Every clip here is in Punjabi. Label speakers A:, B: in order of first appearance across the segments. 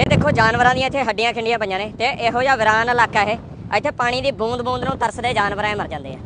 A: ਇਹ ਦੇਖੋ, ਜਾਨਵਰਾਂ ਦੀਆਂ ਇੱਥੇ ਹੱਡੀਆਂ ਖਿੰਡੀਆਂ ਪਈਆਂ ਨੇ ਤੇ ਇਹੋ ਜਿਹਾ ਵਿਰਾਨ ਇਲਾਕਾ ਇਹ, ਇੱਥੇ ਪਾਣੀ ਦੀ ਬੂੰਦ ਬੂੰਦ ਨੂੰ ਤਰਸਦੇ ਜਾਨਵਰ ਐ ਮਰ ਜਾਂਦੇ ਆ।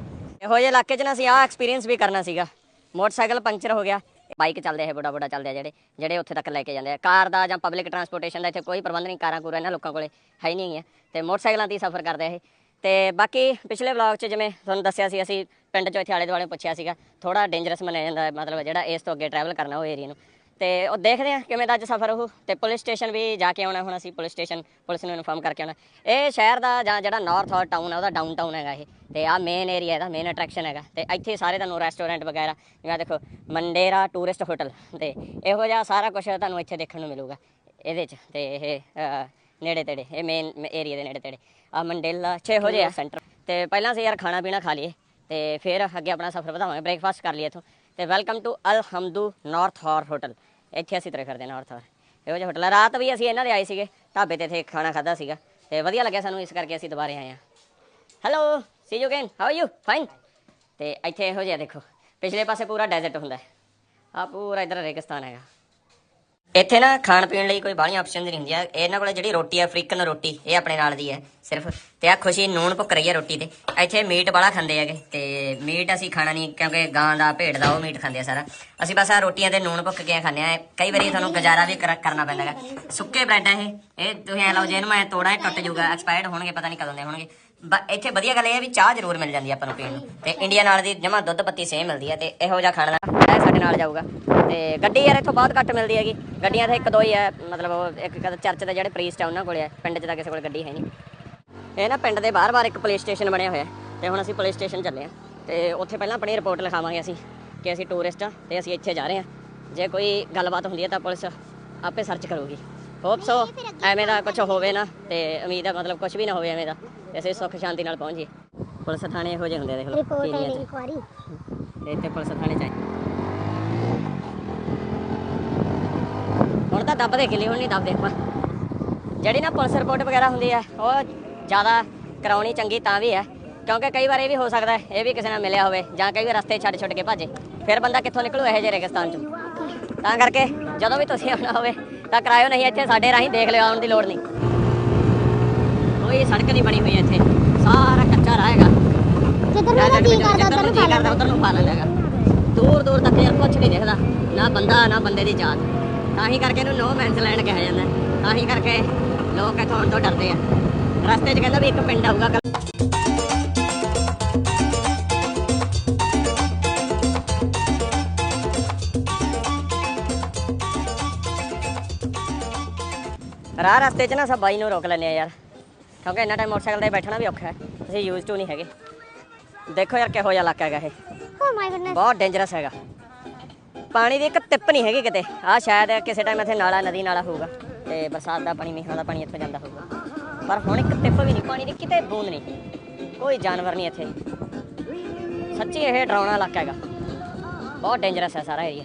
A: ਇਹੋ ਜਿਹੇ ਇਲਾਕੇ 'ਚ ਨਾ ਅਸੀਂ ਆਹ ਐਕਸਪੀਰੀਅੰਸ ਵੀ ਕਰਨਾ ਸੀਗਾ। ਮੋਟਰਸਾਈਕਲ ਪੰਕਚਰ ਹੋ ਗਿਆ ਬਾਈਕ ਚੱਲਦੇ ਹੈ ਬੜਾ ਬੜਾ ਚੱਲਦੇ ਆ ਜਿਹੜੇ ਜਿਹੜੇ ਉੱਥੇ ਤੱਕ ਲੈ ਕੇ ਜਾਂਦੇ ਆ। ਕਾਰ ਦਾ ਜਾਂ ਪਬਲਿਕ ਟਰਾਂਸਪੋਰਟੇਸ਼ਨ ਦਾ ਇੱਥੇ ਕੋਈ ਪ੍ਰਬੰਧ ਨਹੀਂ, ਕਾਰਾਂ ਕੂਰਾਂ ਇਹਨਾਂ ਲੋਕਾਂ ਕੋਲੇ ਹੈ ਹੀ ਨਹੀਂ ਹੈ ਤੇ ਮੋਟਰਸਾਈਕਲਾਂ ਤੇ ਹੀ ਸਫ਼ਰ ਕਰਦੇ ਆ ਇਹ। ਤੇ ਬਾਕੀ ਪਿਛਲੇ ਵਲੌਗ 'ਚ ਜਿਵੇਂ ਤੁਹਾਨੂੰ ਦੱਸਿਆ ਸੀ, ਅਸੀਂ ਪਿੰਡ 'ਚੋਂ ਇੱਥੇ ਆਲੇ ਦੁਆਲੇ ਪੁੱਛਿਆ ਸੀਗਾ ਥੋੜਾ ਡੇਂਜਰਸ ਮੰਨਿਆ ਜਾਂਦਾ ਮਤਲਬ ਜਿਹੜਾ ਇਸ ਤੋਂ ਅੱਗੇ ਟਰੈਵਲ ਕਰਨਾ ਉਹ ਏਰੀਆ ਨੂੰ। ਤੇ ਉਹ ਦੇਖਦੇ ਆ ਕਿਵੇਂ ਦਾ ਅੱਜ ਸਫ਼ਰ ਉਹ ਤੇ ਪੁਲਿਸ ਸਟੇਸ਼ਨ ਵੀ ਜਾ ਕੇ ਆਉਣਾ ਹੁਣ ਅਸੀਂ ਪੁਲਿਸ ਸਟੇਸ਼ਨ ਪੁਲਿਸ ਨੂੰ ਇਨਫਾਰਮ ਕਰਕੇ ਆਉਣਾ। ਇਹ ਸ਼ਹਿਰ ਦਾ ਜਾਂ ਜਿਹੜਾ ਨਾਰਥ ਔਰ ਟਾਊਨ ਹੈ ਉਹਦਾ ਡਾਊਨ ਟਾਊਨ ਹੈਗਾ ਇਹ। ਤੇ ਆ ਮੇਨ ਏਰੀਆ ਇਹਦਾ ਮੇਨ ਅਟਰੈਕਸ਼ਨ ਹੈਗਾ। ਤੇ ਇੱਥੇ ਸਾਰੇ ਤੁਹਾਨੂੰ ਰੈਸਟੋਰੈਂਟ ਵਗੈਰਾ ਜਿਵੇਂ ਦੇਖੋ ਮੰਡੇਰਾ ਟੂਰਿਸਟ ਹੋਟਲ ਤੇ ਇਹੋ ਜਿਹਾ ਸਾਰਾ ਕੁਝ ਤੁਹਾਨੂੰ ਇੱਥੇ ਦੇਖਣ ਨੂੰ ਮਿਲੂਗਾ ਇਹਦੇ 'ਚ। ਤੇ ਇਹ ਨੇੜੇ ਤੇੜੇ ਇਹ ਮੇਨ ਏਰੀਆ ਦੇ ਨੇੜੇ ਤੇੜੇ ਆ ਮੰਡੇਲਾ ਛੇ ਹੋ ਜਿਹਾ ਸੈਂਟਰ ਤੇ ਪਹਿਲਾਂ ਅਸੀਂ ਯਾਰ ਖਾਣਾ ਪੀਣਾ ਖਾ ਲਈਏ। ਤੇ ਫਿਰ ਅੱਗੇ ਆਪਣਾ ਸਫ਼ਰ ਵਧਾਵਾਂਗੇ ਬ੍ਰੇਕਫਾਸਟ ਕਰ ਲਈਏ ਇੱਥੋਂ। ਤੇ ਵੈਲਕਮ ਟੂ ਅਲ ਹਮਦੂ ਨਾਰਥ ਹੌਰ ਹੋਟਲ ਇੱਥੇ ਅਸੀਂ ਤੁਰੇ ਫਿਰਦੇ ਨਾਰਥ ਹੌਰ ਇਹੋ ਜਿਹਾ ਹੋਟਲ ਆ। ਰਾਤ ਵੀ ਅਸੀਂ ਇਹਨਾਂ ਦੇ ਆਏ ਸੀਗੇ। ਢਾਬੇ ਤੇ ਇੱਥੇ ਖਾਣਾ ਖਾਦਾ ਸੀਗਾ। ਤੇ ਵਧੀਆ ਲੱਗਿਆ ਸਾਨੂੰ, ਇਸ ਕਰਕੇ ਅਸੀਂ ਦੁਬਾਰੇ ਆਏ ਹਾਂ। Hello see you again how are you fine ਤੇ ਇੱਥੇ ਇਹੋ ਜਿਹਾ ਦੇਖੋ। ਪਿਛਲੇ ਪਾਸੇ ਪੂਰਾ ਡੈਜ਼ਰਟ ਹੁੰਦਾ ਹੈ। ਆ ਪੂਰਾ ਇਧਰ ਰੇਗਿਸਤਾਨ ਹੈਗਾ। ਇੱਥੇ ਨਾ ਖਾਣ ਪੀਣ ਲਈ ਕੋਈ ਬਾਹਲੀਆਂ ਆਪਸ਼ਨਸ ਨਹੀਂ ਹੁੰਦੀਆਂ। ਇਹਨਾਂ ਕੋਲ ਜਿਹੜੀ ਰੋਟੀ ਹੈ ਅਫਰੀਕਨ ਰੋਟੀ, ਇਹ ਆਪਣੇ ਨਾਲ ਦੀ ਹੈ, ਸਿਰਫ। ਤੇ ਆ ਖੁਸ਼ੀ, ਨੂਣ ਭੁੱਕ ਰਹੀ ਹੈ ਰੋਟੀ ਤੇ। ਇੱਥੇ ਮੀਟ ਬਾਹਲਾ ਖਾਂਦੇ ਹੈਗੇ, ਤੇ ਮੀਟ ਅਸੀਂ ਖਾਣਾ ਨਹੀਂ, ਕਿਉਂਕਿ ਗਾਂ ਦਾ, ਭੇਡ ਦਾ ਉਹ ਮੀਟ ਖਾਂਦੇ ਆ ਸਾਰਾ। ਅਸੀਂ ਬਸ ਆ ਰੋਟੀਆਂ ਤੇ ਨੂਣ ਭੁੱਕ ਕੇ ਖਾਂਦੇ ਆ ਕਈ ਵਾਰੀ ਤੁਹਾਨੂੰ ਗੁਜ਼ਾਰਾ ਵੀ ਕਰ- ਕਰਨਾ ਪੈਂਦਾ ਹੈਗਾ। ਸੁੱਕੇ ਬ੍ਰੈਡ ਆ ਇਹ ਇਹ ਤੁਸੀਂ ਐ ਲਓ, ਜੇ ਇਹਨੂੰ ਮੈਂ ਤੋੜਾਂ, ਇਹ ਟੁੱਟ ਜਾਊਗਾ ਐਕਸਪਾਇਰਡ ਹੋਣਗੇ, ਪਤਾ ਨਹੀਂ ਕਦੋਂ ਦੇ ਹੋਣਗੇ। ਬ- ਇੱਥੇ ਵਧੀਆ ਗੱਲ ਇਹ ਹੈ ਵੀ ਚਾਹ ਜ਼ਰੂਰ ਮਿਲ ਜਾਂਦੀ ਹੈ ਆਪਾਂ ਨੂੰ ਪੀਣ ਨੂੰ। ਤੇ ਇੰਡੀਆ ਨਾਲ ਦੀ ਜਮਾ ਦੁੱਧ ਪੱਤੀ ਸੇਮ ਮਿਲਦੀ ਹੈ ਤੇ ਇਹੋ ਜਿਹਾ ਖਾਣਾ ਇਹ ਨਾਲ ਜਾਊਗਾ। ਤੇ ਗੱਡੀ ਯਾਰ ਇੱਥੋਂ ਬਹੁਤ ਘੱਟ ਮਿਲਦੀ ਹੈਗੀ। ਗੱਡੀਆਂ ਤਾਂ ਇੱਕ ਦੋ ਹੀ ਹੈ ਮਤਲਬ ਉਹ ਇੱਕ ਕਦ ਚਰਚ ਦੇ ਜਿਹੜੇ ਪ੍ਰੀਸਟ ਆ ਉਹਨਾਂ ਕੋਲੇ ਹੈ ਪਿੰਡ 'ਚ ਤਾਂ ਕਿਸੇ ਕੋਲ ਗੱਡੀ ਹੈ ਨਹੀਂ। ਇਹ ਨਾ ਪਿੰਡ ਦੇ ਬਾਹਰ-ਬਾਹਰ ਇੱਕ ਪੁਲਿਸ ਸਟੇਸ਼ਨ ਬਣਿਆ ਹੋਇਆ। ਤੇ ਹੁਣ ਅਸੀਂ ਪੁਲਿਸ ਸਟੇਸ਼ਨ ਚੱਲੇ ਆ। ਤੇ ਉੱਥੇ ਪਹਿਲਾਂ ਆਪਣੀ ਰਿਪੋਰਟ ਲਿਖਾਵਾਂਗੇ ਅਸੀਂ ਕਿ ਅਸੀਂ ਟੂਰਿਸਟ ਆ ਤੇ ਅਸੀਂ ਇੱਥੇ ਜਾ ਰਹੇ ਆ। ਜੇ ਕੋਈ ਗੱਲਬਾਤ ਹੁੰਦੀ ਹੈ ਤਾਂ ਪੁਲਿਸ ਆਪੇ ਸਰਚ ਕਰੂਗੀ। ਹੋਪ ਸੋ ਐਵੇਂ ਦਾ ਕੁਝ ਹੋਵੇ ਨਾ ਤੇ ਉਮੀਦ ਹੈ ਮਤਲਬ ਕੁਝ ਵੀ ਨਾ ਹੋਵੇ ਐਵੇਂ ਦਾ। ਅਸੀਂ ਸੁੱਖ ਸ਼ਾਂਤੀ ਨਾਲ ਪਹੁੰਚੀਏ ਪੁਲਿਸ ਥਾਣੇ ਇਹੋ ਜਿਹੇ ਹੁੰਦੇ ਆ ਦੇਖ ਲਓ
B: ਰਿਪੋਰਟ ਹੈ
A: ਇੱਥੇ ਪੁਲਿਸ ਥਾਣੇ ਚ ਆਏ ਹੁਣ ਤਾਂ ਦੱਬ ਦੇ ਕਿਲੀ ਹੁਣ ਨਹੀਂ ਦੱਬ ਦੇਖਵਾ ਜਿਹੜੀ ਨਾ ਪੁਲਿਸ ਰਿਪੋਰਟ ਵਗੈਰਾ ਹੁੰਦੀ ਹੈ ਉਹ ਜ਼ਿਆਦਾ ਕਰਾਉਣੀ ਚੰਗੀ ਤਾਂ ਵੀ ਹੈ ਕਿਉਂਕਿ ਕਈ ਵਾਰ ਇਹ ਵੀ ਹੋ ਸਕਦਾ ਹੈ ਇਹ ਵੀ ਕਿਸੇ ਨਾਲ ਮਿਲਿਆ ਹੋਵੇ ਜਾਂ ਕਈ ਵਾਰ ਰਸਤੇ ਛੱਡ ਛੱਡ ਕੇ ਭਾਜੇ। ਫਿਰ ਬੰਦਾ ਕਿੱਥੋਂ ਨਿਕਲੂ ਇਹੋ ਜਿਹੇ ਰੇਗਿਸਤਾਨ ਚੋਂ? ਤਾਂ ਕਰਕੇ ਜਦੋਂ ਵੀ ਤੁਸੀਂ ਆਉਣਾ ਹੋਵੇ ਤਾਂ ਕਰਾਇਓ ਨਹੀਂ ਇੱਥੇ ਸਾਡੇ ਰਾਹੀਂ ਦੇਖ ਲਿਓ ਆਉਣ ਦੀ ਲੋੜ ਨਹੀਂ। ਕੋਈ ਸੜਕ ਨਹੀਂ ਬਣੀ ਹੋਈ ਇੱਥੇ। ਸਾਰਾ ਕੱਚਾ ਰਾਹ ਹੈਗਾ
B: ਜਿੱਧਰ ਮੇਰਾ ਜੀ ਕਰਦਾ
A: ਜਿੱਧਰ
B: ਉਧਰ
A: ਨੂੰ ਜੀ ਕਰਦਾ ਉਧਰ ਨੂੰ ਪਾ ਲੈਂਦਾ ਦੂਰ ਦੂਰ ਤੱਕ ਯਾਰ ਕੁਝ ਨਹੀਂ ਦਿਖਦਾ ਨਾ ਬੰਦਾ ਨਾ ਬੰਦੇ ਦੀ ਜਾਤ ਤਾਂ ਹੀ ਕਰਕੇ ਇਹਨੂੰ ਨੋ ਮੈਂਸ ਲੈਂਡ ਕਿਹਾ ਜਾਂਦਾ। ਤਾਂ ਹੀ ਕਰਕੇ ਲੋਕ ਇੱਥੋਂ ਆਉਣ ਤੋਂ ਡਰਦੇ ਆ। ਰਸਤੇ 'ਚ ਕਹਿੰਦਾ ਵੀ ਇੱਕ ਪਿੰਡ ਆਊਗਾ। ਰਾਹ ਰਸਤੇ 'ਚ ਨਾ ਸਭ ਬਾਈ ਨੂੰ ਰੋਕ ਲੈਂਦੇ ਆ ਯਾਰ। ਕਿਉਂਕਿ ਇੰਨਾ ਟਾਈਮ ਮੋਟਰਸਾਈਕਲ ਤੇ ਬੈਠਣਾ ਵੀ ਔਖਾ ਹੈ। ਅਸੀਂ ਯੂਜ਼ ਟੂ ਨਹੀਂ ਹੈਗੇ। ਦੇਖੋ ਯਾਰ ਕਿਹੋ ਜਿਹਾ ਇਲਾਕਾ ਹੈਗਾ ਇਹ।
B: ਓ ਮਾਈ ਗੁੱਡਨੈਸ
A: ਬਹੁਤ ਡੇਂਜਰਸ ਹੈਗਾ। ਪਾਣੀ ਦੀ ਇੱਕ ਤਿੱਪ ਨਹੀਂ ਹੈਗੀ ਕਿਤੇ। ਆ ਸ਼ਾਇਦ ਕਿਸੇ ਟਾਈਮ ਇੱਥੇ ਨਾਲਾ, ਨਦੀ ਨਾਲਾ ਹੋਊਗਾ। ਤੇ ਬਰਸਾਤ ਦਾ ਪਾਣੀ, ਮੀਂਹਾਂ ਦਾ ਪਾਣੀ ਇੱਥੋਂ ਜਾਂਦਾ ਹੋਊਗਾ। ਪਰ ਹੁਣ ਇੱਕ ਟਿੱਪ ਵੀ ਨਹੀਂ, ਪਾਣੀ ਦੀ ਕਿਤੇ ਬੂੰਦ ਨਹੀਂ। ਕੋਈ ਜਾਨਵਰ ਨਹੀਂ ਇੱਥੇ। ਸੱਚੀ ਇਹ ਡਰਾਉਣਾ ਇਲਾਕਾ ਹੈਗਾ। ਬਹੁਤ ਡੇਂਜਰਸ ਹੈ ਸਾਰਾ ਏਰੀਆ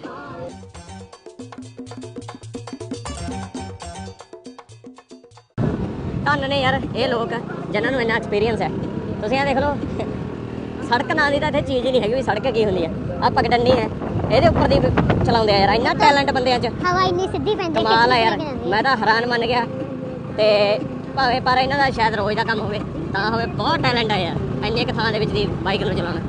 A: ਧੰਨ ਨੇ ਯਾਰ, ਇਹ ਲੋਕ ਜਿਨ੍ਹਾਂ ਨੂੰ ਇੰਨਾ ਐਕਸਪੀਰੀਅੰਸ ਹੈ। ਤੁਸੀਂ ਇਹ ਦੇਖ ਲਓ। ਸੜਕ ਨਾਂ ਦੀ ਤਾਂ ਇੱਥੇ ਚੀਜ਼ ਹੀ ਨਹੀਂ ਹੈਗੀ ਵੀ ਸੜਕ ਕੀ ਹੁੰਦੀ ਆ ਆ ਪਗਡੰਡੀ ਹੈ। ਇਹਦੇ ਉੱਪਰ ਦੀ ਚਲਾਉਂਦੇ ਆ ਯਾਰ ਇੰਨਾ ਟੈਲੈਂਟ ਬੰਦਿਆਂ 'ਚ।
B: ਹਵਾ ਇੰਨੀ ਸਿੱਧੀ ਪੈਂਦੀ
A: ਕਮਾਲ ਆ ਯਾਰ। ਮੈਂ ਤਾਂ ਹੈਰਾਨ ਮੰਨ ਗਿਆ। ਤੇ ਭਾਵੇਂ ਪਰ ਇਹਨਾਂ ਦਾ ਸ਼ਾਇਦ ਰੋਜ਼ ਦਾ ਕੰਮ ਹੋਵੇ ਤਾਂ ਹੋਵੇ ਬਹੁਤ ਟੈਲੈਂਟ ਆ ਯਾਰ ਇੰਨੇ ਕੁ ਥਾਂ ਦੇ ਵਿੱਚ ਦੀ ਬਾਈਕ ਨੂੰ ਚਲਾਉਣਾ।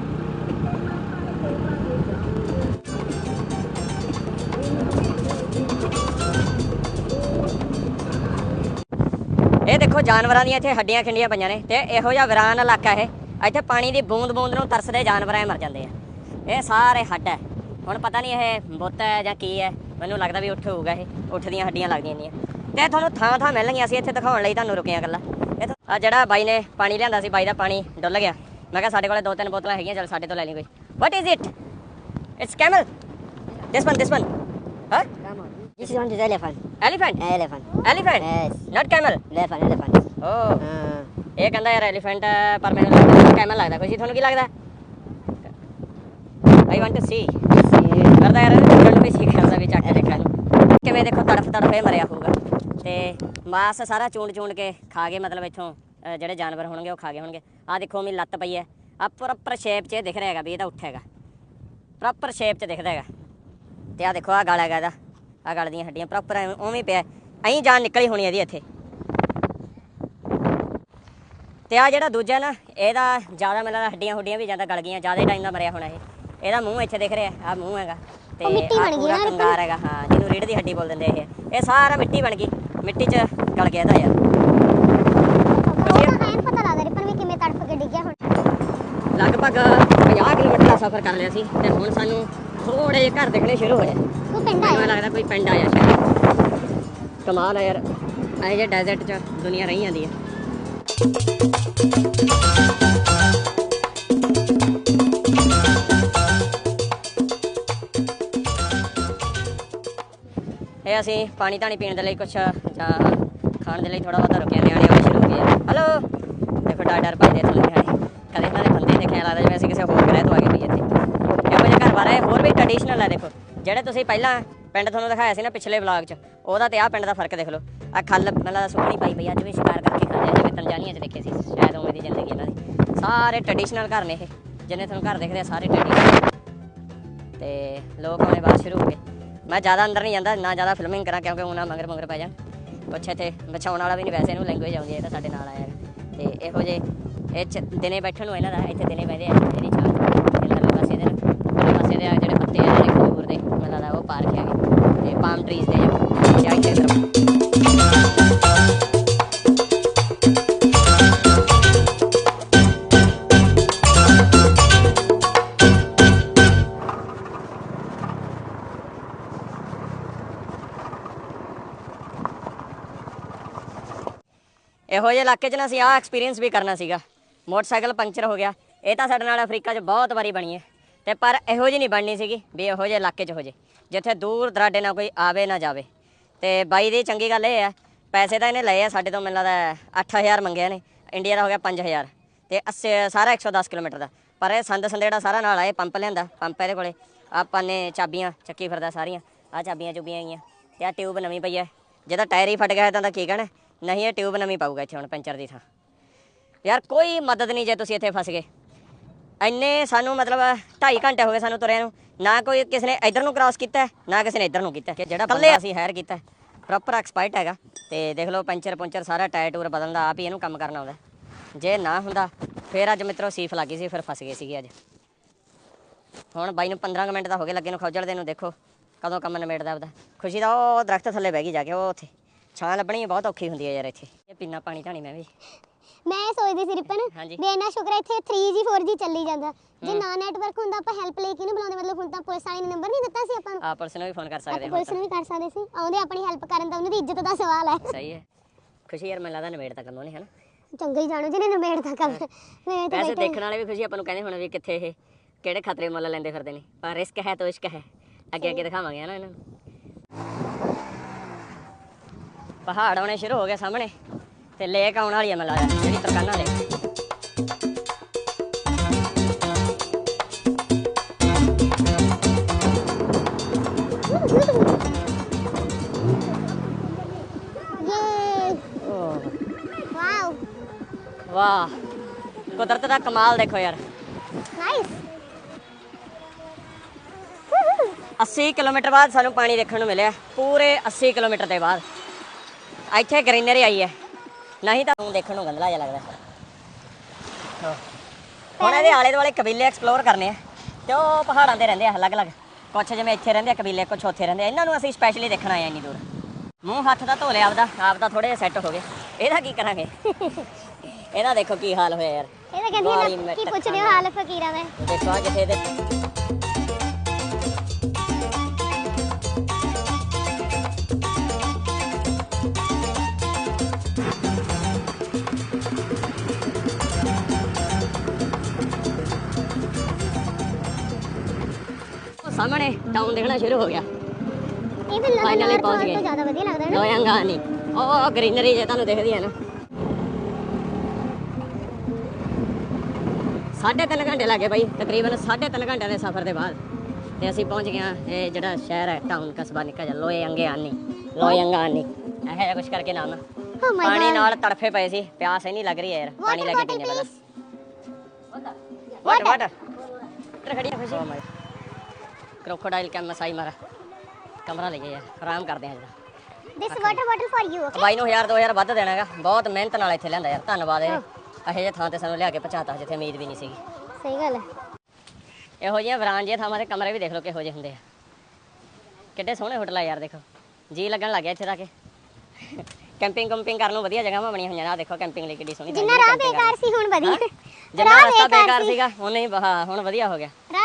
A: ਇਹ ਦੇਖੋ ਜਾਨਵਰਾਂ ਦੀਆਂ ਇੱਥੇ ਹੱਡੀਆਂ ਖਿੰਡੀਆਂ ਪਈਆਂ ਨੇ ਤੇ ਇਹੋ ਜਿਹਾ ਵਿਰਾਨ ਇਲਾਕਾ ਇਹ ਇੱਥੇ ਪਾਣੀ ਦੀ ਬੂੰਦ ਬੂੰਦ ਨੂੰ ਤਰਸਦੇ ਜਾਨਵਰ ਮਰ ਜਾਂਦੇ ਆ। ਇਹ ਸਾਰੇ ਹੱਡ ਹੈ ਹੁਣ ਪਤਾ ਨਹੀਂ ਇਹ ਬੁੱਤ ਹੈ ਜਾਂ ਕੀ ਹੈ। ਮੈਨੂੰ ਲੱਗਦਾ ਵੀ ਉੱਠ ਹੋਊਗਾ ਇਹ। ਉੱਠ ਦੀਆਂ ਹੱਡੀਆਂ ਲੱਗਦੀਆਂ ਨੇ ਤੇ ਤੁਹਾਨੂੰ ਥਾਂ ਥਾਂ ਮਿਲਣਗੀਆਂ ਅਸੀਂ ਇੱਥੇ ਦਿਖਾਉਣ ਲਈ ਤੁਹਾਨੂੰ ਰੁਕੇ ਆ ਗੱਲਾਂ। ਇਹ ਆ ਜਿਹੜਾ ਬਾਈ ਨੇ ਪਾਣੀ ਲਿਆਂਦਾ ਸੀ ਬਾਈ ਦਾ ਪਾਣੀ ਡੁੱਲ ਗਿਆ। ਮੈਂ ਕਿਹਾ ਸਾਡੇ ਕੋਲੇ ਦੋ ਤਿੰਨ ਬੋਤਲਾਂ ਹੈਗੀਆਂ ਚਲ ਸਾਡੇ ਤੋਂ ਲੈ ਲਈ ਕੋਈ। What is it it's camel this one this one ਹਾਂ
B: This one is elephant.
A: Elephant
B: Elephant.
A: Elephant
B: Yes.
A: Not camel
B: Elephant, elephant.
A: Oh
B: Uh,
A: ਇਹ ਕਹਿੰਦਾ ਯਾਰ ਐਲੀਫੈਂਟ ਪਰ ਮੈਨੂੰ ਲੱਗਦਾ ਕੈਮਲ ਲੱਗਦਾ। ਕੋਈ ਤੁਹਾਨੂੰ ਕੀ ਲੱਗਦਾ? ਆਈ ਵਾਂਟ ਟੂ ਸੀ ਕਰਦਾ ਯਾਰ ਜੁੜਨ ਵੀ ਸੀ ਕਰਦਾ ਵੀ ਚੱਕ ਕੇ ਕਿਵੇਂ ਦੇਖੋ ਤੜਫ ਤੜਫੇ ਮਰਿਆ ਹੋਊਗਾ। ਤੇ ਮਾਸ ਸਾਰਾ ਚੂੰਡ ਚੂੰਡ ਕੇ ਖਾ ਗਏ, ਮਤਲਬ ਇੱਥੋਂ ਜਿਹੜੇ ਜਾਨਵਰ ਹੋਣਗੇ ਉਹ ਖਾ ਗਏ ਹੋਣਗੇ। ਆ ਦੇਖੋ ਮੇਰੀ ਲੱਤ ਪਈ ਹੈ। ਆ ਪ੍ਰੋਪਰ ਸ਼ੇਪ 'ਚ ਇਹ ਦਿਖ ਰਿਹਾ ਹੈਗਾ ਵੀ ਇਹਦਾ ਤਾਂ ਉੱਠੇਗਾ ਪ੍ਰੋਪਰ ਸ਼ੇਪ 'ਚ ਦਿਖਦਾ ਹੈਗਾ। ਤੇ ਆ ਦੇਖੋ ਆ ਗਲ ਹੈਗਾ ਇਹਦਾ। ਆ ਗਲ ਦੀਆਂ ਹੱਡੀਆਂ ਪ੍ਰੋਪਰ ਉਵੇਂ ਪਿਆ। ਐਂ ਜਾਨ ਨਿਕਲੀ ਹੋਣੀ ਇਹਦੀ ਇੱਥੇ। ਤੇ ਆ ਜਿਹੜਾ ਦੂਜਾ ਨਾ, ਇਹਦਾ ਜ਼ਿਆਦਾ ਮੈਨੂੰ ਹੱਡੀਆਂ ਹੁੱਡੀਆਂ ਵੀ ਜਾਂਦਾ ਗਲ ਗਈਆਂ, ਜ਼ਿਆਦਾ ਟਾਈਮ ਦਾ ਮਰਿਆ ਹੋਣਾ ਇਹ। ਇਹਦਾ ਮੂੰਹ ਇੱਥੇ ਦਿਖ ਰਿਹਾ ਆ ਮੂੰਹ ਹੈਗਾ। ਤੇ
B: ਉਹ ਮਿੱਟੀ ਬਣ ਗਈ ਨਾ।
A: ਕੰਗਾਰ ਹੈਗਾ ਹਾਂ ਜਿਹਨੂੰ ਰੀੜ ਦੀ ਹੱਡੀ ਬੋਲ ਦਿੰਦੇ ਇਹ। ਇਹ ਸਾਰਾ ਮਿੱਟੀ ਬਣ ਗਈ ਮਿੱਟੀ 'ਚ ਗਲ ਗਿਆ ਇਹਦਾ ਯਾਰ। ਲਗਭਗ 50 ਕਿਲੋਮੀਟਰ ਦਾ ਸਫ਼ਰ ਕਰ ਲਿਆ ਸੀ ਤੇ ਹੁਣ ਸਾਨੂੰ ਥੋੜੇ ਜਿਹੇ ਘਰ ਦਿਖਣੇ ਸ਼ੁਰੂ ਹੋਏ।
B: ਪਿੰਡ ਆਇਆ?
A: ਲੱਗਦਾ ਕੋਈ ਪਿੰਡ ਆਇਆ ਸ਼ਾਇਦ। ਕਮਾਲ ਹੈ ਯਾਰ ਇਹ ਜੇ ਡੈਜ਼ਰਟ 'ਚ ਦੁਨੀਆ ਰਹੀ ਜਾਂਦੀ ਹੈ। ਅਸੀਂ ਪਾਣੀ ਧਾਣੀ ਪੀਣ ਦੇ ਲਈ ਕੁਛ ਜਾਂ ਖਾਣ ਦੇ ਲਈ ਥੋੜਾ ਬਹੁਤਾ ਰੁਕਿਆ ਨਿਆਣੇ ਆਉਣੇ ਸ਼ੁਰੂ ਹੋ ਗਏ ਹਲੋ ਦੇਖੋ, ਡਰ ਡਰ ਭੱਜਦੇ ਥੱਲੇ ਨਿਆਣੇ ਕਦੇ ਇਹਨਾਂ ਦੇ ਬੰਦੇ ਦੇਖਿਆ ਲੱਗਦਾ ਜਿਵੇਂ, ਅਸੀਂ ਕਿਸੇ ਹੋਰ ਗ੍ਰਹਿ ਤੋਂ ਆ ਗਏ ਵੀ ਇੱਥੇ। ਇਹੋ ਜਿਹੇ ਘਰ ਬਾਰੇ ਹੋਰ ਵੀ ਟ੍ਰੈਡੀਸ਼ਨਲ ਹੈ ਦੇਖੋ। ਜਿਹੜੇ ਤੁਸੀਂ ਪਹਿਲਾਂ ਪਿੰਡ ਤੁਹਾਨੂੰ ਦਿਖਾਇਆ ਸੀ ਨਾ ਪਿਛਲੇ ਵਲੌਗ 'ਚ, ਉਹਦਾ ਤੇ ਆਹ ਪਿੰਡ ਦਾ ਫ਼ਰਕ ਦੇਖ ਲਓ ਆ ਖੱਲ ਮਤਲਬ ਸੁੱਕਣੀ ਪਾਈ ਪਈ ਆ ਜਿਵੇਂ ਸ਼ਿਕਾਰ ਕਰਕੇ ਖਾਂਦੇ ਆ ਜਿਵੇਂ ਤੰਜਾਨੀਆ 'ਚ ਦੇਖੇ ਸੀ, ਸ਼ਾਇਦ ਉਵੇਂ ਦੀ ਜ਼ਿੰਦਗੀ ਇਹਨਾਂ ਦੀ। ਸਾਰੇ ਟ੍ਰੈਡੀਸ਼ਨਲ ਘਰ ਨੇ ਇਹ, ਜਿੰਨੇ ਤੁਹਾਨੂੰ ਘਰ ਦੇਖਦੇ ਆ, ਸਾਰੇ ਟ੍ਰੈਡੀਸ਼ਨਲ ਤੇ ਲੋਕ ਆਉਣੇ ਬਾਅਦ ਸ਼ੁਰੂ ਹੋ ਗਏ। ਮੈਂ ਜ਼ਿਆਦਾ ਅੰਦਰ ਨਹੀਂ ਜਾਂਦਾ, ਨਾ ਜ਼ਿਆਦਾ ਫਿਲਮਿੰਗ ਕਰਾਂ, ਕਿਉਂਕਿ ਉਹਨਾਂ ਮਗਰ ਮਗਰ ਪੈ ਜਾਣ। ਕੁਛ ਇੱਥੇ ਬਚਾਉਣ ਵਾਲਾ ਵੀ ਨਹੀਂ, ਵੈਸੇ ਇਹਨੂੰ ਲੈਂਗੁਏਜ ਆਉਂਦੀ ਹੈ ਇਹ ਤਾਂ ਸਾਡੇ ਨਾਲ ਆਇਆ ਹੈਗਾ। ਤੇ ਇਹੋ ਜੇ ਇਹ ਦਿਨੇ ਬੈਠਣ ਨੂੰ ਇਹਨਾਂ ਦਾ, ਇੱਥੇ ਦਿਨੇ ਬਹਿੰਦੇ ਆ, ਇਹਦੀ ਛਾਂ ਇਹਨਾਂ ਦੇ ਪਾਸੇ ਦੇ ਨਾ ਪਾਸੇ ਦੇ ਜਿਹੜੇ ਪੱਤੇ ਆ, ਜਿਹੜੇ ਖਜੂਰ ਦੇ, ਮੈਨੂੰ ਲੱਗਦਾ ਉਹ ਪਾਰਕ ਹੈਗੇ। ਤੇ ਪਾਮ ਟਰੀਜ਼ ਦੇ ਜਾਂ ਜਾਂ ਇੱਥੇ ਇਹੋ ਜਿਹੇ ਇਲਾਕੇ 'ਚ ਨਾ ਅਸੀਂ ਆਹ ਐਕਸਪੀਰੀਅੰਸ ਵੀ ਕਰਨਾ ਸੀਗਾ। ਮੋਟਰਸਾਈਕਲ ਪੰਕਚਰ ਹੋ ਗਿਆ। ਇਹ ਤਾਂ ਸਾਡੇ ਨਾਲ ਅਫਰੀਕਾ 'ਚ ਬਹੁਤ ਵਾਰੀ ਬਣੀ ਹੈ। ਤੇ ਪਰ ਇਹੋ ਜਿਹੀ ਨਹੀਂ ਬਣਨੀ ਸੀਗੀ ਵੀ ਇਹੋ ਜਿਹੇ ਇਲਾਕੇ 'ਚ ਹੋ ਜੇ। ਜਿੱਥੇ ਦੂਰ ਦਰਾਡੇ ਨਾਲ ਕੋਈ ਆਵੇ ਨਾ ਜਾਵੇ। ਤੇ ਬਾਈ ਦੀ ਚੰਗੀ ਗੱਲ ਇਹ ਹੈ, ਪੈਸੇ ਤਾਂ ਇਹਨੇ ਲਏ ਆ, ਸਾਡੇ ਤੋਂ ਮੈਨੂੰ ਲੱਗਦਾ 8000 ਮੰਗਿਆ ਨੇ। ਇੰਡੀਆ ਦਾ ਹੋ ਗਿਆ 5000 ਤੇ 80 ਸਾਰਾ 110 ਕਿਲੋਮੀਟਰ ਦਾ। ਪਰ ਇਹ ਸੰਦ ਸੰਦੇੜਾ ਸਾਰਾ ਨਾਲ ਆਏ, ਪੰਪ ਲਿਆਂਦਾ, ਪੰਪ ਇਹਦੇ ਕੋਲੇ। ਆਪਾਂ ਨੇ ਚਾਬੀਆਂ, ਚੱਕੀ ਫਿਰਦਾ ਸਾਰੀਆਂ। ਆ ਚਾਬੀਆਂ ਚੁਬੀਆਂ ਗਈਆਂ ਤੇ ਆ ਟਿਊਬ ਨਵੀਂ ਪਈ ਹੈ। ਜਿਹਦਾ ਟਾਇਰ ਹੀ ਫਟ ਗਿਆ ਹੈ ਤਾਂ ਕੀ ਕਹਿਣਾ? ਨਹੀਂ ਇਹ ਟਿਊਬ ਨਵੀਂ ਪਾਊਗਾ ਇੱਥੇ ਹੁਣ ਪੈਂਚਰ ਦੀ ਥਾਂ। ਯਾਰ ਕੋਈ ਮਦਦ ਨਹੀਂ ਜੇ ਤੁਸੀਂ ਇੱਥੇ ਫਸ ਗਏ। ਇੰਨੇ ਸਾਨੂੰ ਮਤਲਬ 2.5 ਘੰਟੇ ਹੋ ਗਏ ਸਾਨੂੰ ਤੁਰਿਆਂ ਨੂੰ। ਨਾ ਕੋਈ ਕਿਸੇ ਨੇ ਇੱਧਰ ਨੂੰ ਕ੍ਰਾਸ ਕੀਤਾ ਨਾ ਕਿਸੇ ਨੇ ਇੱਧਰ ਨੂੰ ਕੀਤਾ। ਜਿਹੜਾ ਬੰਦਾ ਅਸੀਂ ਹਾਇਰ ਕੀਤਾ। ਪ੍ਰੋਪਰ ਐਕਸਪਰਟ ਹੈਗਾ। ਤੇ ਦੇਖ ਲਓ ਪੰਚਰ ਪੁੰਚਰ ਸਾਰਾ ਟਾਇਰ ਟੂਰ ਬਦਲਣ ਦਾ ਆਪ ਹੀ ਇਹਨੂੰ ਕੰਮ ਕਰਨਾ ਆਉਂਦਾ। ਜੇ ਨਾ ਹੁੰਦਾ ਫੇਰ ਅੱਜ ਮਿੱਤਰੋ ਸੀਫ ਲੱਗੀ ਸੀ ਫਿਰ ਫਸ ਗਏ ਸੀਗੇ ਅੱਜ। ਹੁਣ ਬਾਈ ਨੂੰ 15 ਕੁ ਮਿੰਟ ਤਾਂ ਹੋ ਗਏ ਲੱਗੇ ਨੂੰ ਖੌਜਲਦੇ ਨੂੰ ਦੇਖੋ ਕਦੋਂ ਕੰਮ ਨਿਬੇੜਦਾ ਉਹਦਾ ਖੁਸ਼ੀ ਦਾ ਉਹ ਦਰਖਤ ਥੱਲੇ ਬਹਿ ਗਈ ਜਾ ਕੇ ਉਹ ਉੱਥੇ। ਛਾਂ ਲੱਭਣੀ ਬਹੁਤ ਔਖੀ ਹੁੰਦੀ ਹੈ ਯਾਰ ਇੱਥੇ। ਇਹ ਪੀਣਾ ਪਾਣੀ ਧਾਣੀ ਮੈਂ ਵੀ।
B: ਮੈਂ ਇਹ ਸੋਚਦੀ ਸੀ ਰਿਪਨ
A: ਹਾਂਜੀ।
B: ਵੀ ਇੰਨਾ ਸ਼ੁਕਰ ਹੈ ਇੱਥੇ 3G 4G ਚੱਲੀ ਜਾਂਦਾ। ਜੇ ਨਾ ਨੈਟਵਰਕ ਹੁੰਦਾ ਆਪਾਂ ਹੈਲਪ ਲਈ ਕਿਹਨੂੰ ਬੁਲਾਉਂਦੇ? ਮਤਲਬ ਹੁਣ ਤਾਂ ਪੁਲਿਸ ਵਾਲੇ ਨੇ ਨੰਬਰ ਨਹੀਂ ਦਿੱਤਾ ਸੀ ਆਪਾਂ ਨੂੰ।
A: ਆ ਪੁਲਿਸ ਨੂੰ ਵੀ ਫੋਨ ਕਰ ਸਕਦੇ
B: ਆਪਾਂ
A: ਹਾਂ
B: ਪੁਲਿਸ ਨੂੰ ਵੀ ਕਰ ਸਕਦੇ ਸੀ। ਆਉਂਦੇ ਆਪਣੀ ਹੈਲਪ ਕਰਨ ਦਾ ਉਹਨਾਂ ਦੀ ਇੱਜ਼ਤ ਦਾ ਸਵਾਲ ਹੈ।
A: ਸਹੀ ਹੈ। ਖੁਸ਼ੀ ਯਾਰ ਮੈਨੂੰ ਲੱਗਦਾ ਨਿਬੇੜ ਤਾਂ ਕੰਮ ਉਹਨੇ ਹਨਾ?
B: ਚੰਗਾ ਹੀ ਜਾਣੋ ਜਿਹਨੇ ਨਿਬੇੜਦਾ ਕੰਮ ਮੈਂ ਤਾਂ
A: ਵੈਸੇ
B: ਬੈਠੇ
A: ਦੇਖਣ ਵਾਲੇ ਵੀ ਖੁਸ਼ੀ ਆਪਾਂ ਨੂੰ ਕਹਿੰਦੇ ਹੁਣ ਵੀ ਕਿੱਥੇ ਇਹ ਕਿਹੜੇ ਖਤਰੇ ਮੁੱਲ ਲੈਂਦੇ ਫਿਰਦੇ ਨੇ। ਪਰ ਰਿਸਕ ਹੈ ਤਾਂ ਇਸ਼ਕ ਹੈ। ਅੱਗੇ ਅੱਗੇ ਦਿਖਾਵਾਂਗੇ ਨਾ ਇਹਨਾਂ ਨੂੰ। ਪਹਾੜ ਆਉਣੇ ਸ਼ੁਰੂ ਹੋ ਗਏ ਸਾਹਮਣੇ ਤੇ ਲੇਕ ਆਉਣ ਵਾਲੀ ਹੈ ਮੈਨੂੰ ਲੱਗਦਾ ਜਿਹੜੀ ਤਰਕਾਨਾ ਲੇਕ ਵਾਹ। ਕੁਦਰਤ ਦਾ ਕਮਾਲ ਦੇਖੋ ਯਾਰ।
B: ਨਾਈਸ
A: 80 ਕਿਲੋਮੀਟਰ ਬਾਅਦ ਸਾਨੂੰ ਪਾਣੀ ਦੇਖਣ ਨੂੰ ਮਿਲਿਆ ਪੂਰੇ 80 ਕਿਲੋਮੀਟਰ ਦੇ ਬਾਅਦ। ਇੱਥੇ ਗ੍ਰੀਨਰੀ ਆਈ ਹੈ। ਨਹੀਂ ਤਾਂ ਹੁਣ ਦੇਖਣ ਨੂੰ ਗੰਦਲਾ ਜਿਹਾ ਲੱਗਦਾ। ਹਾਂ। ਹੁਣ ਇਹਦੇ ਆਲੇ ਦੁਆਲੇ ਕਬੀਲੇ ਐਕਸਪਲੋਰ ਕਰਨੇ ਆ। ਤੇ ਉਹ ਪਹਾੜਾਂ ਤੇ ਰਹਿੰਦੇ ਆ ਅਲੱਗ-ਅਲੱਗ। ਕੁਛ ਜਿਵੇਂ ਇੱਥੇ ਰਹਿੰਦੇ ਆ ਕਬੀਲੇ ਕੁਛ ਉੱਥੇ ਰਹਿੰਦੇ ਆ। ਇਹਨਾਂ ਨੂੰ ਅਸੀਂ ਸਪੈਸ਼ਲੀ ਦੇਖਣ ਆਏ ਆ ਇੰਨੀ ਦੂਰ। ਮੂੰਹ ਹੱਥ ਦਾ ਧੋ ਲਿਆ ਆਪਦਾ ਆਪ ਤਾਂ ਥੋੜੇ ਸੈੱਟ ਹੋ ਗਏ ਇਹਦਾ ਕੀ ਕਰਾਂਗੇ? ਇਹਦਾ ਦੇਖੋ ਕੀ ਹਾਲ ਹੋਇਆ ਯਾਰ।
B: ਇਹ ਤਾਂ ਕਹਿੰਦੀ ਹੈ ਕੀ ਪੁੱਛਦੇ ਹੋ ਹਾਲ ਫਕੀਰਾਂ ਦਾ।
A: ਦੇਖੋ ਆ ਜਿੱਥੇ ਇਹਦੇ ਸਾਹਮਣੇ ਟਾਊਨ ਦੇਖਣਾ ਸ਼ੁਰੂ ਹੋ ਗਿਆ।
B: ਇਹ ਵੀ
A: Finally
B: ਲੱਗਦਾ
A: ਪਹੁੰਚ ਗਏ।
B: ਤੋਂ ਜ਼ਿਆਦਾ ਵਧੀਆ ਲੱਗਦਾ ਹੈ ਨਾ।
A: ਲੋਇੰਗਾ ਨਹੀਂ। ਉਹ ਗ੍ਰੀਨਰੀ ਜੇ ਤੁਹਾਨੂੰ ਦਿਖਦੀ ਹੈ ਨਾ। ਸਾਢੇ ਤਿੰਨ ਘੰਟੇ ਲੱਗੇ ਬਾਈ। ਤਕਰੀਬਨ ਸਾਢੇ ਤਿੰਨ ਘੰਟਿਆਂ ਦੇ ਸਫ਼ਰ ਦੇ ਬਾਅਦ ਤੇ ਅਸੀਂ ਪਹੁੰਚ ਗਏ ਹਾਂ ਇਹ ਜਿਹੜਾ ਸ਼ਹਿਰ ਹੈ ਟਾਊਨ ਕਸਬਾ ਨਿੱਕਾ ਜਿਹਾ ਲੋਇੰਗੇ ਆਨੀ ਲੋਇੰਗਾ ਆਨੀ ਇਹੋ ਜਿਹਾ ਕੁਛ ਕਰਕੇ ਨਾਮ।
B: Oh
A: ਪਾਣੀ. ਨਾਲ ਤੜਫੇ ਪਏ ਸੀ। ਪਿਆਸ ਹੀ ਨਹੀਂ ਲੱਗ ਰਹੀ ਹੈ ਯਾਰ। ਪਾਣੀ ਲੈ ਕੇ
B: bottle,
A: ਪੀਣੇ
B: please.
A: ਵਾਟਰ ਵਾਟਰ ਟਰ ਖੜੀ ਖੁਸ਼ੀ। ਕ੍ਰੋਕੋਡਾਈਲ ਕੈਮ ਮਸਾਈ ਮਾਰਾ। ਕਮਰਾ ਲਈਏ ਯਾਰ ਆਰਾਮ ਕਰਦੇ ਹਾਂ ਜਰਾ।
B: This water bottle for you okay
A: bye ਨੂੰ 1000 2000 ਵੱਧ ਦੇਣਾਗਾ। ਬਹੁਤ ਮਿਹਨਤ ਨਾਲ ਇੱਥੇ ਲਿਆਂਦਾ ਯਾਰ ਧੰਨਵਾਦ ਇਹ। ਇਹੋ ਜਿਹੇ ਥਾਂ ਤੇ ਸਾਨੂੰ ਲਿਆ ਕੇ ਪਹੁੰਚਾਤਾ ਜਿੱਥੇ ਉਮੀਦ ਵੀ ਨਹੀਂ ਸੀਗੀ।
B: ਸਹੀ ਗੱਲ ਹੈ।
A: ਇਹੋ ਜਿਹੀਆਂ ਵਰਾਨ ਜਿਹੀਆਂ ਥਾਵਾਂ ਤੇ ਕਮਰੇ ਵੀ ਦੇਖ ਲਓ ਕਿਹੋ ਜਿਹੇ ਹੁੰਦੇ ਆ। ਕਿੱਡੇ ਸੋਹਣੇ ਹੋਟਲ ਆ ਯਾਰ ਦੇਖੋ। ਜੀ ਲੱਗਣ ਲੱਗ ਗਿਆ ਇੱਥੇ ਤਾਂ ਕੇ। ਕੈਂਪਿੰਗ ਕੰਪਿੰਗ ਕਰਨ ਨੂੰ ਵਧੀਆ ਜਗ੍ਹਾਵਾਂ ਬਣੀਆਂ ਹੋਈਆਂ ਨੇ। ਆ ਦੇਖੋ ਕੈਂਪਿੰਗ ਲਈ ਕਿੱਡੀ ਸੋਹਣੀ
B: ਜਿੰਨਾ ਰਾਹ ਬੇਕਾਰ ਸੀ ਹੁਣ ਵਧੀਆ।
A: ਜਿੰਨਾ
B: ਰਾਹ
A: ਰਸਤਾ
B: ਬੇਕਾਰ।
A: ਸੀਗਾ ਹੁਣ ਨਹੀਂ ਹਾਂ ਹੁਣ ਵਧੀਆ ਹੋ ਗਿਆ।
B: ਰਾਹ